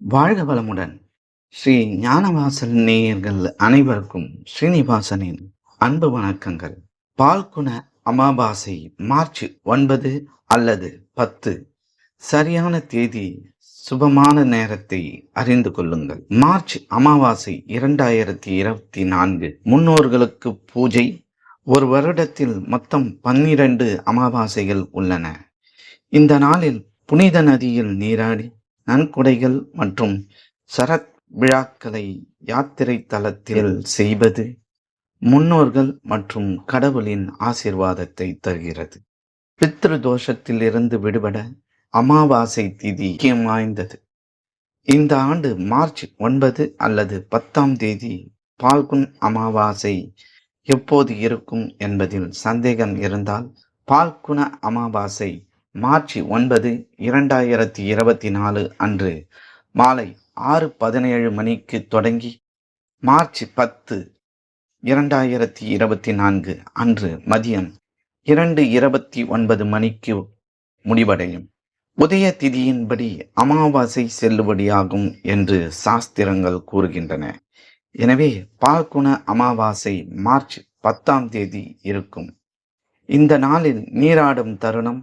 வாழ்க வளமுடன். ஸ்ரீ ஞானவாசல் நேயர்கள் அனைவருக்கும் ஸ்ரீனிவாசனின் அன்பு வணக்கங்கள். பால்குண அமாவாசை மார்ச் ஒன்பது அல்லது பத்து. சரியான தேதி சுபமான நேரத்தை அறிந்து கொள்ளுங்கள். மார்ச் அமாவாசை இரண்டாயிரத்தி இருபத்தி நான்கு. முன்னோர்களுக்கு பூஜை. ஒரு வருடத்தில் மொத்தம் பன்னிரண்டு அமாவாசைகள் உள்ளன. இந்த நாளில் புனித நதியில் நீராடி நன்கொடைகள் மற்றும் சரத் விழாக்களை யாத்திரை தலத்தில் செய்வது முன்னோர்கள் மற்றும் கடவுளின் ஆசிர்வாதத்தை தருகிறது. பித்ரு தோஷத்தில் இருந்து விடுபட அமாவாசை திதி முக்கியம் வாய்ந்தது. இந்த ஆண்டு மார்ச் ஒன்பது அல்லது பத்தாம் தேதி பால்குன் அமாவாசை எப்போது இருக்கும் என்பதில் சந்தேகம் இருந்தால் பால்குண அமாவாசை மார்ச் ஒன்பது இரண்டாயிரத்தி இருபத்தி நாலு அன்று மாலை ஆறு பதினேழு மணிக்கு தொடங்கி மார்ச் பத்து இரண்டாயிரத்தி இருபத்தி நான்கு அன்று மதியம் இரண்டு இருபத்தி ஒன்பது மணிக்கு முடிவடையும். உதய திதியின்படி அமாவாசை செல்லுபடியாகும் என்று சாஸ்திரங்கள் கூறுகின்றன. எனவே பால்குண அமாவாசை மார்ச் பத்தாம் தேதி இருக்கும். இந்த நாளில் நீராடும் தருணம்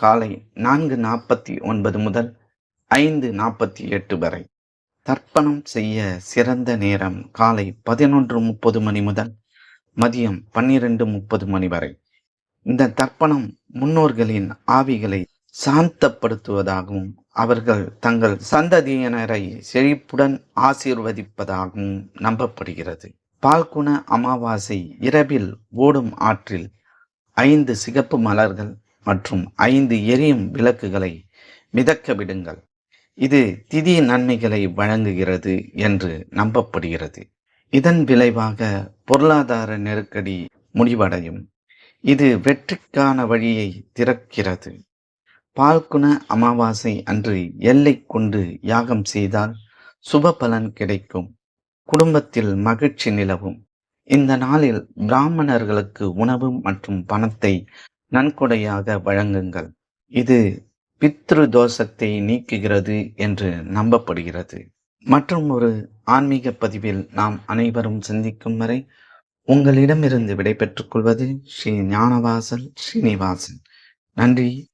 காலை நான்கு நாற்பத்தி ஒன்பது முதல் ஐந்து நாற்பத்தி எட்டு வரை. தர்ப்பணம் செய்ய சிறந்த நேரம் காலை பதினொன்று முப்பது மணி முதல் மதியம் பன்னிரண்டு முப்பது மணி வரை. இந்த தர்ப்பணம் முன்னோர்களின் ஆவிகளை சாந்தப்படுத்துவதாகவும் அவர்கள் தங்கள் சந்ததியினரை செழிப்புடன் ஆசீர்வதிப்பதாகவும் நம்பப்படுகிறது. பால்குண அமாவாசை இரவில் ஓடும் ஆற்றில் ஐந்து சிகப்பு மலர்கள் மற்றும் ஐந்து எரியும் விளக்குகளை மிதக்க விடுங்கள். இது திதி நன்மைகளை வழங்குகிறது என்று நம்பப்படுகிறது. இதன் விளைவாக பொருளாதார நெருக்கடி முடிவடையும். இது வெற்றிக்கான வழியை திறக்கிறது. பால்குண அமாவாசை அன்று எல்லை கொண்டு யாகம் செய்தால் சுப பலன் கிடைக்கும். குடும்பத்தில் மகிழ்ச்சி நிலவும். இந்த நாளில் பிராமணர்களுக்கு உணவு மற்றும் பணத்தை நன்கொடையாக வழங்குங்கள். இது பித்ரு தோஷத்தை நீக்குகிறது என்று நம்பப்படுகிறது. மற்றும் ஒரு ஆன்மீக பதிவில் நாம் அனைவரும் சந்திக்கும் வரை உங்களிடமிருந்து விடைபெற்றுக் கொள்வது ஸ்ரீ ஞானவாசல் ஸ்ரீனிவாசன். நன்றி.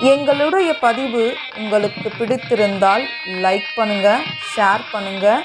எங்களுடைய பதிவு உங்களுக்கு பிடித்திருந்தால் லைக் பண்ணுங்க ஷேர் பண்ணுங்க.